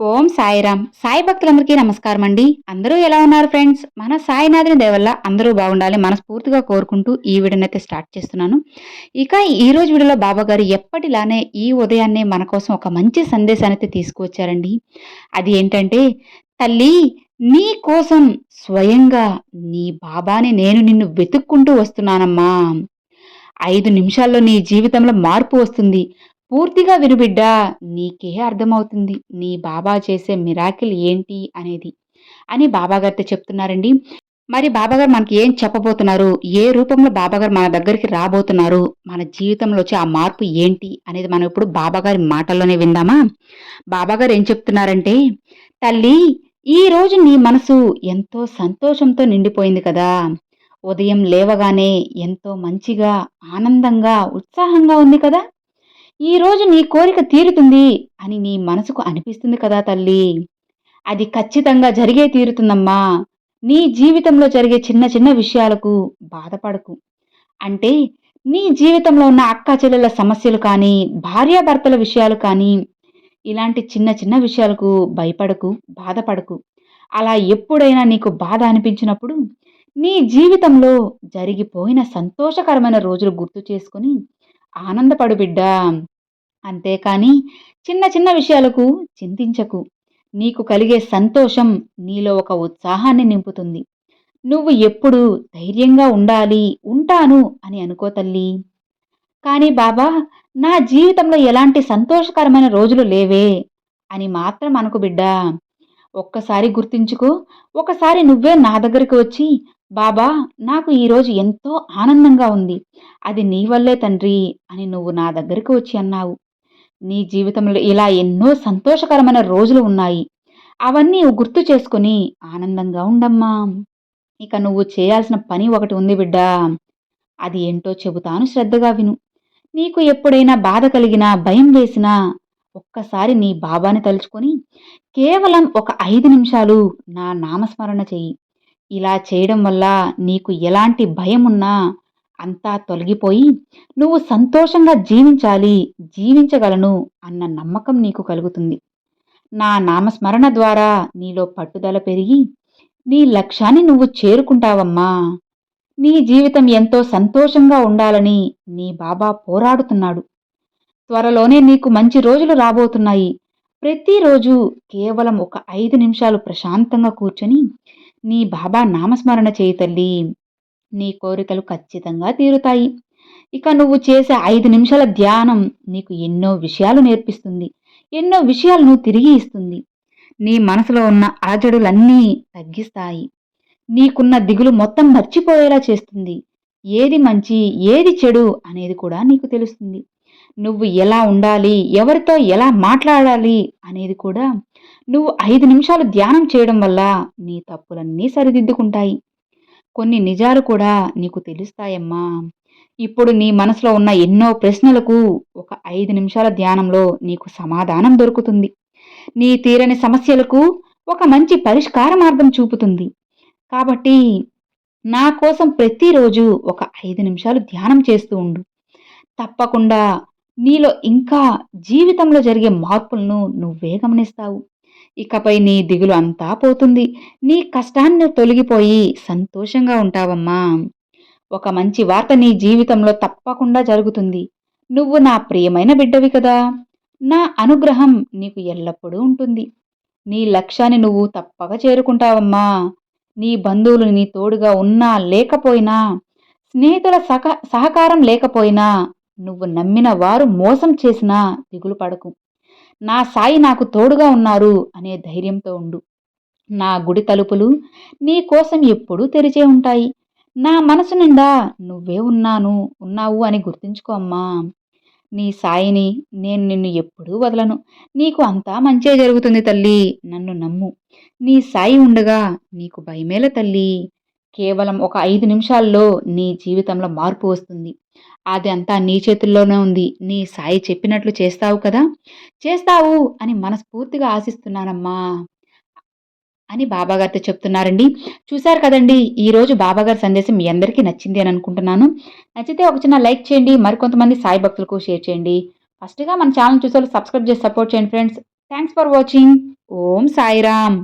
ఓం సాయిరామ్. సాయి భక్తులందరికీ నమస్కారం అండి. అందరూ ఎలా ఉన్నారు ఫ్రెండ్స్? మన సాయినాథుని దేవల్ల అందరూ బాగుండాలి మనస్ఫూర్తిగా కోరుకుంటూ ఈ వీడియోనైతే స్టార్ట్ చేస్తున్నాను. ఇక ఈ రోజు వీడియోలో బాబా గారు ఎప్పటిలానే ఈ ఉదయాన్నే మన కోసం ఒక మంచి సందేశాన్ని అయితే తీసుకువచ్చారండి. అది ఏంటంటే తల్లి నీ కోసం స్వయంగా నీ బాబాని నేను నిన్ను వెతుక్కుంటూ వస్తున్నానమ్మా. ఐదు నిమిషాల్లో నీ జీవితంలో మార్పు వస్తుంది. పూర్తిగా వినుబిడ్డా నీకే అర్థమవుతుంది. నీ బాబా చేసే మిరాకిల్ ఏంటి అనేది. అని బాబాగారితో చెప్తున్నారండి. మరి బాబాగారు మనకి ఏం చెప్పబోతున్నారు? ఏ రూపంలో బాబాగారు మన దగ్గరికి రాబోతున్నారు? మన జీవితంలో వచ్చే ఆ మార్పు ఏంటి అనేది మనం ఇప్పుడు బాబాగారి మాటల్లోనే విందామా? బాబాగారు ఏం చెప్తున్నారంటే తల్లి ఈ రోజు నీ మనసు ఎంతో సంతోషంతో నిండిపోయింది కదా. ఉదయం లేవగానే ఎంతో మంచిగా ఆనందంగా ఉత్సాహంగా ఉంది కదా. ఈ రోజు నీ కోరిక తీరుతుంది అని నీ మనసుకు అనిపిస్తుంది కదా తల్లి. అది ఖచ్చితంగా జరిగే తీరుతుందమ్మా. నీ జీవితంలో జరిగే చిన్న చిన్న విషయాలకు బాధపడకు. అంటే నీ జీవితంలో ఉన్న అక్క చెల్లెల సమస్యలు కానీ భార్యాభర్తల విషయాలు కానీ ఇలాంటి చిన్న చిన్న విషయాలకు భయపడకు బాధపడకు. అలా ఎప్పుడైనా నీకు బాధ అనిపించినప్పుడు నీ జీవితంలో జరిగిపోయిన సంతోషకరమైన రోజులు గుర్తు చేసుకొని ఆనందపడు బిడ్డా. అంతేకాని చిన్న చిన్న విషయాలకు చింతించకు. నీకు కలిగే సంతోషం నీలో ఒక ఉత్సాహాన్ని నింపుతుంది. నువ్వు ఎప్పుడు ధైర్యంగా ఉండాలి ఉంటాను అని అనుకో తల్లి. కానీ బాబా నా జీవితంలో ఎలాంటి సంతోషకరమైన రోజులు లేవే అని మాత్రం అనుకు బిడ్డా. ఒక్కసారి గుర్తించుకో ఒకసారి నువ్వే నా దగ్గరికి వచ్చి బాబా నాకు ఈరోజు ఎంతో ఆనందంగా ఉంది. అది నీ వల్లే తండ్రి అని నువ్వు నా దగ్గరికి వచ్చి అన్నావు. నీ జీవితంలో ఇలా ఎన్నో సంతోషకరమైన రోజులు ఉన్నాయి. అవన్నీ గుర్తు చేసుకుని ఆనందంగా ఉండమ్మా. ఇక నువ్వు చేయాల్సిన పని ఒకటి ఉంది బిడ్డా. అది ఏంటో చెబుతాను శ్రద్ధగా విను. నీకు ఎప్పుడైనా బాధ కలిగినా భయం వేసినా ఒక్కసారి నీ బాబాని తలుచుకొని కేవలం ఒక ఐదు నిమిషాలు నా నామస్మరణ చెయ్యి. ఇలా చేయడం వల్ల నీకు ఎలాంటి భయం ఉన్నా అంతా తొలగిపోయి నువ్వు సంతోషంగా జీవించాలి జీవించగలను అన్న నమ్మకం నీకు కలుగుతుంది. నా నామస్మరణ ద్వారా నీలో పట్టుదల పెరిగి నీ లక్ష్యాన్ని నువ్వు చేరుకుంటావమ్మా. నీ జీవితం ఎంతో సంతోషంగా ఉండాలని నీ బాబా పోరాడుతున్నాడు. త్వరలోనే నీకు మంచి రోజులు రాబోతున్నాయి. ప్రతిరోజు కేవలం ఒక ఐదు నిమిషాలు ప్రశాంతంగా కూర్చొని నీ బాబా నామస్మరణ చేయి తల్లి. నీ కోరికలు ఖచ్చితంగా తీరుతాయి. ఇక నువ్వు చేసే ఐదు నిమిషాల ధ్యానం నీకు ఎన్నో విషయాలు నేర్పిస్తుంది. ఎన్నో విషయాలను తిరిగి ఇస్తుంది. నీ మనసులో ఉన్న అలజడులన్నీ తగ్గిస్తాయి. నీకున్న దిగులు మొత్తం మర్చిపోయేలా చేస్తుంది. ఏది మంచి ఏది చెడు అనేది కూడా నీకు తెలుస్తుంది. నువ్వు ఎలా ఉండాలి ఎవరితో ఎలా మాట్లాడాలి అనేది కూడా నువ్వు ఐదు నిమిషాలు ధ్యానం చేయడం వల్ల నీ తప్పులన్నీ సరిదిద్దుకుంటాయి. కొన్ని నిజాలు కూడా నీకు తెలుస్తాయమ్మా. ఇప్పుడు నీ మనసులో ఉన్న ఎన్నో ప్రశ్నలకు ఒక ఐదు నిమిషాల ధ్యానంలో నీకు సమాధానం దొరుకుతుంది. నీ తీరని సమస్యలకు ఒక మంచి పరిష్కార మార్గం చూపుతుంది. కాబట్టి నా కోసం ప్రతిరోజు ఒక ఐదు నిమిషాలు ధ్యానం చేస్తూ ఉండు. తప్పకుండా నీలో ఇంకా జీవితంలో జరిగే మార్పులను నువ్వే గమనిస్తావు. ఇకపై నీ దిగులు అంతా పోతుంది. నీ కష్టాన్ని తొలగిపోయి సంతోషంగా ఉంటావమ్మా. ఒక మంచి వార్త నీ జీవితంలో తప్పకుండా జరుగుతుంది. నువ్వు నా ప్రియమైన బిడ్డవి కదా. నా అనుగ్రహం నీకు ఎల్లప్పుడూ ఉంటుంది. నీ లక్ష్యాన్ని నువ్వు తప్పక చేరుకుంటావమ్మా. నీ బంధువులు నీ తోడుగా ఉన్నా లేకపోయినా స్నేహితుల సహ సహకారం లేకపోయినా నువ్వు నమ్మిన వారు మోసం చేసినా దిగులు పడకు. నా సాయి నాకు తోడుగా ఉన్నారు అనే ధైర్యంతో ఉండు. నా గుడి తలుపులు నీ కోసం ఎప్పుడూ తెరిచే ఉంటాయి. నా మనసు నిండా నువ్వే ఉన్నాను ఉన్నావు అని గుర్తుంచుకో అమ్మా. నీ సాయిని నేను నిన్ను ఎప్పుడూ వదలను. నీకు అంతా మంచే జరుగుతుంది తల్లి. నన్ను నమ్ము. నీ సాయి ఉండగా నీకు భయమేల తల్లి. కేవలం ఒక ఐదు నిమిషాల్లో నీ జీవితంలో మార్పు వస్తుంది. అది అంతా నీ చేతుల్లోనే ఉంది. నీ సాయి చెప్పినట్లు చేస్తావు కదా? చేస్తావు అని మనస్ఫూర్తిగా ఆశిస్తున్నానమ్మా అని బాబాగారితో చెప్తున్నారండి. చూశారు కదండి ఈరోజు బాబాగారి సందేశం మీ అందరికీ నచ్చింది అని అనుకుంటున్నాను. నచ్చితే ఒక చిన్న లైక్ చేయండి మరికొంతమంది సాయి భక్తులకు షేర్ చేయండి. ఫస్ట్గా మన ఛానల్ చూసే సబ్స్క్రైబ్ చేసి సపోర్ట్ చేయండి friends. Thanks for watching. Om Sairam.